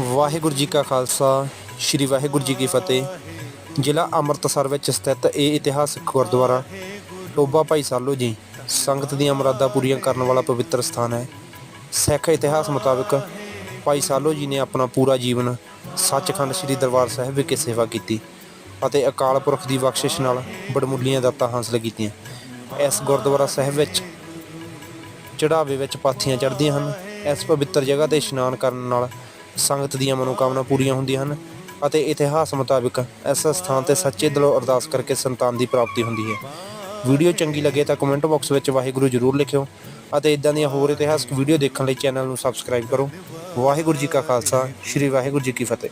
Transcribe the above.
ਵਾਹਿਗੁਰੂ ਜੀ ਕਾ ਖਾਲਸਾ, ਸ੍ਰੀ ਵਾਹਿਗੁਰੂ ਜੀ ਕੀ ਫਤਿਹ। ਜ਼ਿਲ੍ਹਾ ਅੰਮ੍ਰਿਤਸਰ ਵਿੱਚ ਸਥਿਤ ਇਹ ਇਤਿਹਾਸਕ ਗੁਰਦੁਆਰਾ ਟੋਬਾ ਭਾਈ ਸਾਲੋ ਜੀ ਸੰਗਤ ਦੀਆਂ ਮੁਰਾਦਾਂ ਪੂਰੀਆਂ ਕਰਨ ਵਾਲਾ ਪਵਿੱਤਰ ਸਥਾਨ ਹੈ। ਸਿੱਖ ਇਤਿਹਾਸ ਮੁਤਾਬਕ ਭਾਈ ਸਾਲੋ ਜੀ ਨੇ ਆਪਣਾ ਪੂਰਾ ਜੀਵਨ ਸੱਚਖੰਡ ਸ੍ਰੀ ਦਰਬਾਰ ਸਾਹਿਬ ਵਿਖੇ ਸੇਵਾ ਕੀਤੀ ਅਤੇ ਅਕਾਲ ਪੁਰਖ ਦੀ ਬਖਸ਼ਿਸ਼ ਨਾਲ ਬੜਮੁੱਲੀਆਂ ਦਾਤਾਂ ਹਾਸਲ ਕੀਤੀਆਂ। ਇਸ ਗੁਰਦੁਆਰਾ ਸਾਹਿਬ ਵਿੱਚ ਚੜਾਵੇ ਵਿੱਚ ਪਾਥੀਆਂ ਚੜ੍ਹਦੀਆਂ ਹਨ। ਇਸ ਪਵਿੱਤਰ ਜਗ੍ਹਾ ਤੇ ਇਸ਼ਨਾਨ ਕਰਨ ਨਾਲ ਸੰਗਤ ਦੀਆਂ ਮਨੋਕਾਮਨਾ ਪੂਰੀਆਂ ਹੁੰਦੀਆਂ ਹਨ ਅਤੇ ਇਤਿਹਾਸ ਮੁਤਾਬਕ ਇਸ ਸਥਾਨ ਤੇ ਸੱਚੇ ਦਿਲੋਂ ਅਰਦਾਸ ਕਰਕੇ ਸੰਤਾਨ ਦੀ ਪ੍ਰਾਪਤੀ ਹੁੰਦੀ ਹੈ। ਵੀਡੀਓ ਚੰਗੀ ਲੱਗੇ ਤਾਂ ਕਮੈਂਟ ਬਾਕਸ ਵਿੱਚ ਵਾਹਿਗੁਰੂ ਜ਼ਰੂਰ ਲਿਖਿਓ ਅਤੇ ਇਦਾਂ ਦੀਆਂ ਹੋਰ ਇਤਿਹਾਸਕ ਵੀਡੀਓ ਦੇਖਣ ਲਈ ਚੈਨਲ ਨੂੰ ਸਬਸਕ੍ਰਾਈਬ ਕਰੋ। ਵਾਹਿਗੁਰੂ ਜੀ ਕਾ ਖਾਲਸਾ, ਸ੍ਰੀ ਵਾਹਿਗੁਰੂ ਜੀ ਕੀ ਫਤਿਹ।